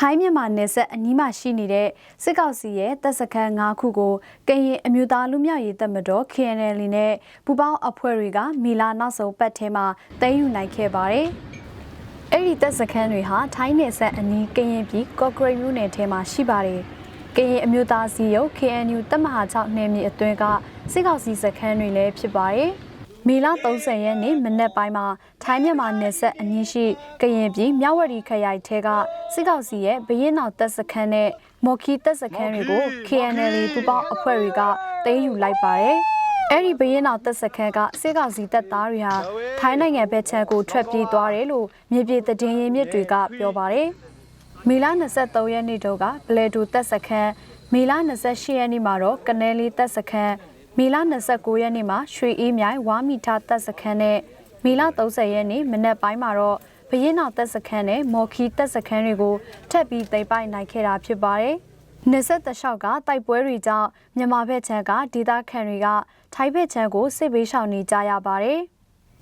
ထိုင်းမြန်မာနယ်စပ်အနီးမှာရှိနေတဲ့စစ်ကောက်စီရဲ့တပ်စခန်း၅ခုကိုကရင်အမျိုးသားလူမျိုးရေးတပ်မတော် KNL နဲ့ပူပေါင်းအဖွဲ့တွေကမီလာနောက်ဆုံးပတ်ထဲမှာသိမ်းယူနိုင်ခဲ့ပါတယ်။အဲ့ဒီတပ်စခန်းတွေဟာထိုင်းနယ်စပ်အနီးကရင်ပြည်ကော့ဂရိတ်မြို့နယ်ထဲမှာရှိပါတယ်။ကရင်အမျိုးသားစီရုပ် KNU တပ်မဟာ6နယ်မြေအတွင်းကစစ်ကောက်စီစခန်းတွေလည်းဖြစ်ပါတယ်။ မေလ30ရက်နေ့မနက်ပိုင်းမှာထိုင်းမြန်မာနယ်စပ်အနီးရှိကရင်ပြည်မြဝတီခရိုင်ထဲကစစ်ကောက်စီရဲ့ဘရင်နောက်တပ်စခန်းနဲ့မော်ခီတပ်စခန်းတွေကို KNL ပူပေါင်းအဖွဲ့တွေကသိမ်းယူလိုက်ပါတယ်။အဲ့ဒီဘရင်နောက်တပ်စခန်းကစစ်ကောက်စီတပ်သားတွေဟာထိုင်းနိုင်ငံဘက်ခြမ်းကိုထွက်ပြေးသွားတယ်လို့မြေပြင်သတင်းရင်းမြစ်တွေကပြောပါတယ်။မေလ23ရက်နေ့တုန်းကပလဲတူတပ်စခန်းမေလ28ရက်နေ့မှာတော့ကနဲလေးတပ်စခန်း မေလ29ရက်နေ့မှာရွှေအေးမြိုင်ဝါမီထာတပ်စခန်းနဲ့မေလ30ရက်နေ့မနက်ပိုင်းမှာတော့ဘရင်နောက်တပ်စခန်းနဲ့မော်ခီတပ်စခန်းတွေကိုထပ်ပြီးသိမ်းပိုက်နိုင်ခဲ့တာဖြစ်ပါတယ်။နေဆက်တလျှောက်ကတိုက်ပွဲတွေကြောင့်မြန်မာဘက်ခြမ်းကဒေသခံတွေကထိုင်းဘက်ခြမ်းကိုစစ်ဘေးရှောင်နေကြရပါတယ်။